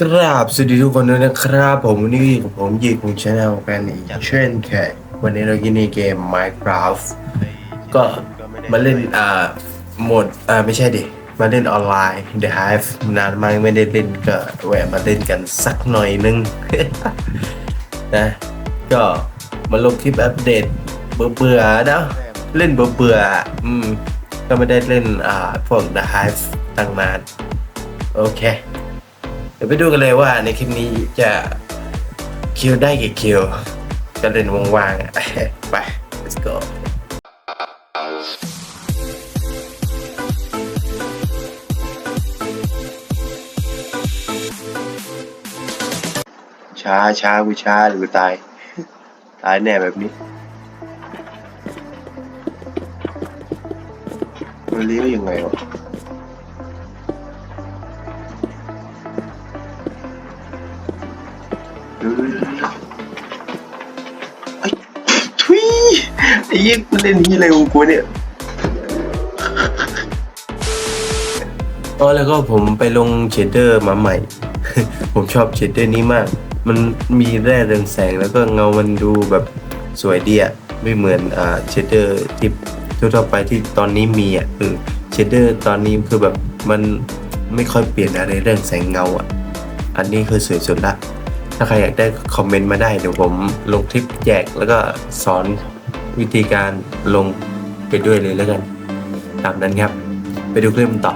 กราบสวัสดีทุกคนด้วยนะครับ ผมวันนี้กับผมยีของชาแนลกันอีกเช่นเคยวันนี้เรากินในเกม Minecraft ก็มาเล่นอ่าโหมดอ่าไม่ใช่ดิมาเล่นออนไลน์ The Hive นานมากไม่ได้เล่นก็แวะมาเล่นกันสักหน่อยนึง นะก็มาลงคลิปอัปเดตเบื่อๆนะเล่นเบื่อๆอืมก็ไม่ได้เล่นอ่าพวก The Hive ตั้งนานโอเค ดี๋ยวไปดูกันเลยว่าในคลิปนี้จะคิวได้กี่คิวก็เล่นว่างๆไป let's go ช้าช้ากูช้าหรือตาย ตายแน่แบบนี้มันเลี้ยวยังไงวะ ไอ้ทุยไอ้ยี่มันเล่นที่อะไรของกูเนี่ยอ๋อแล้วก็ผมไปลงเชดเดอร์มาใหม่ ผมชอบเชดเดอร์นี้มาก มันมีแร่เรืองแสงแล้วก็เงามันดูแบบสวยดีอะไม่เหมือนอ่าเชดเดอร์ที่ทั่วไปที่ตอนนี้มีอะเออเชดเดอร์ตอนนี้คือแบบมันไม่ค่อยเปลี่ยนอะไรเรื่องแสงเงาอะอันนี้คือสวยสุดละ ถ้าใครอยากได้คอมเมนต์มาได้เดี๋ยวผมลงคลิปแจกแล้วก็สอนวิธีการลงไปด้วยเลยแล้วกัน ตามนั้นครับ ไปดูคลิปมันต่อ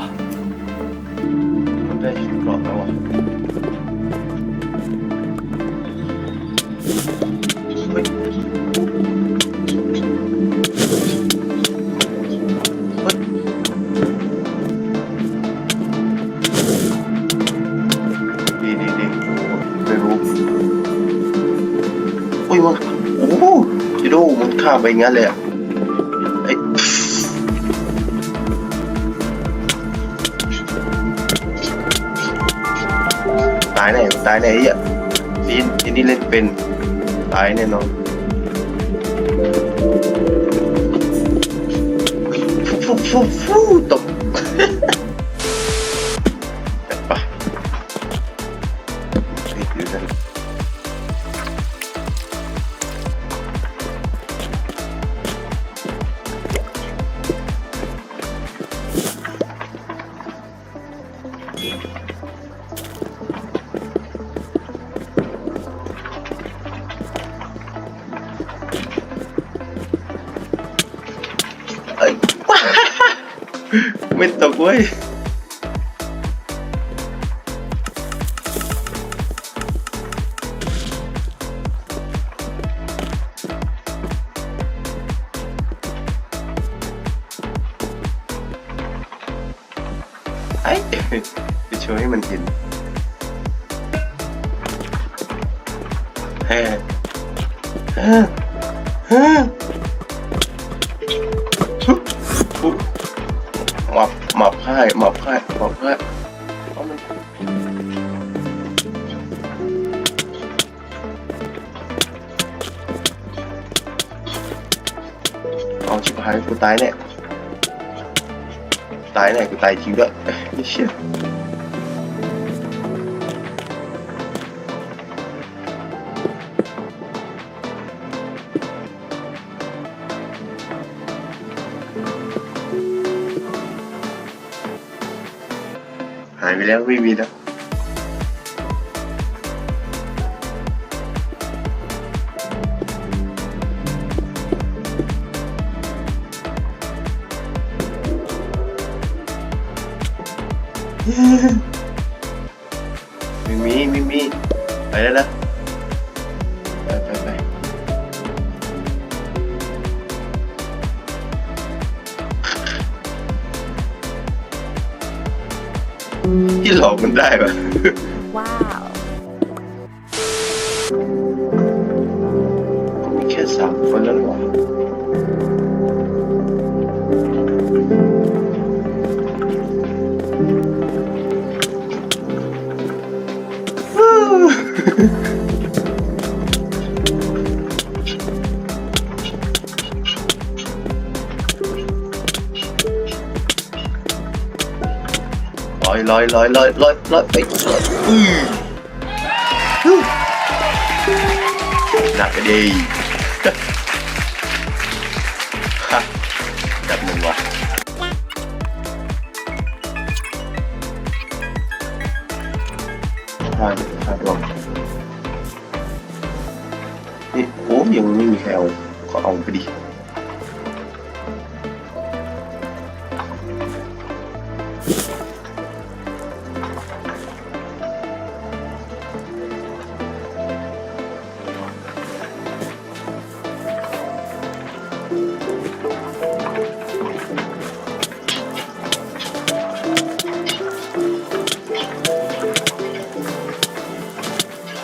อุ้ยมันโอ้โหจิโร่มันข้ามไปงั้นเลยอะไอ้ตายแน่ตายแน่ไอ้เหี้ยทีทีนี้เล่นเป็นตายแน่นอนฟูฟูฟูตกไปเฮ้ยเดี๋ยวนะ ไม่ตกเว้ยไอ้ไปโชว์ให้มันเห็นเฮ้เฮ้ หมอบหมับให้หมับให้หมอบให้เอามันเอาชิบหายกูตายแน่ตายแน่กูตายจริงด้วยไม่เชื่อายไปแล้วไม่มีแล้วไม่มีไม่มีไปแล้วนะ ที่หลอกมันได้ปะ Wow. มีแค่สามคนแล้วหรอละดับหนึ่งวะห้าห้าดวงนี่โอ้ยังไม่มีใครเอ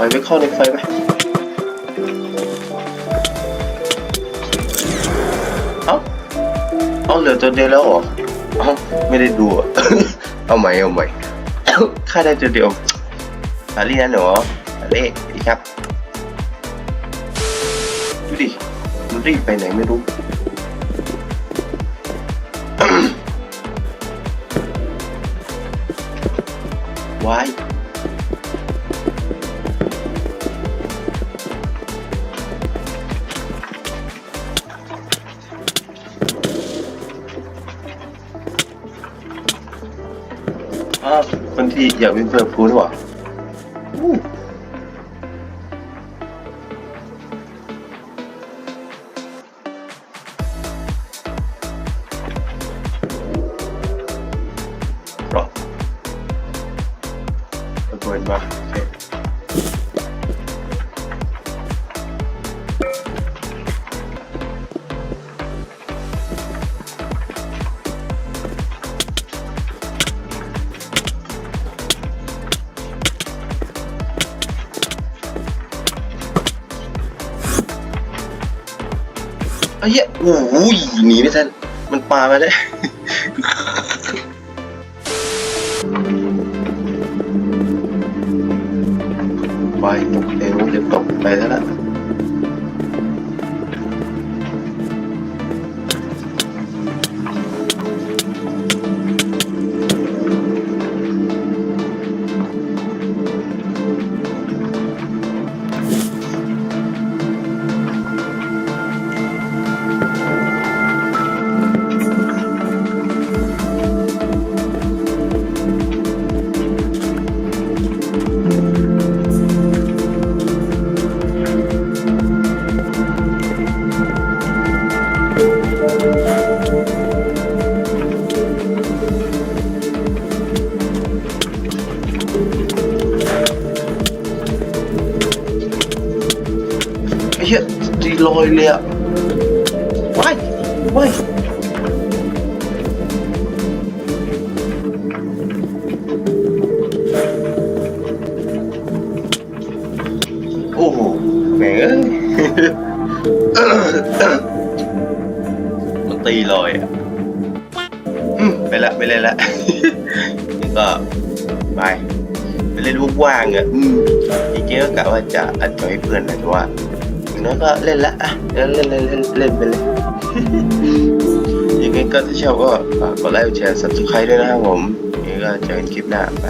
อาไปดิถอยไปเข้าในไฟไปเอ้าเอาเหลือตัวเดียวแล้วเหรอเอ้าไม่ได้ดูอะเอาใหม่เอาใหม่ค่าได้ตัวเดียวสาลี่นั่นเหรอสาลี่สวัสดีครับดูดิมันรีบไปไหนไม่รู้วาย อ้าวคนที่อยากเป็นเพื่อนพูดว่ะอู้หรอตะโกนมาโอเค ไอ้เหี้ยโอ้โหหนีไม่ทันมันปามาได้ ไปตกเอวเดี๋ยวตกไปแล้วล่ะ ยเลยอะว้ายว้ายโอ้โหแหมงเอ้ยมันตีลอยอะอืมไปละไปเล่นละนี่ก็ไปไปเล่นว่างๆอะอืมจริงๆก็กะว่าจะอัดจอยให้เพื่อนนะแต่ว่า อย่างน้อยก็เล่นละอะเล่นเล่นเล่นเล่นเล่นไปเลยยังไงก็ถ้าชอบก็ฝากกดไลค์กดแชร์ subscribe ด้วยนะครับผมยังไงก็เจอกันคลิปหน้าไป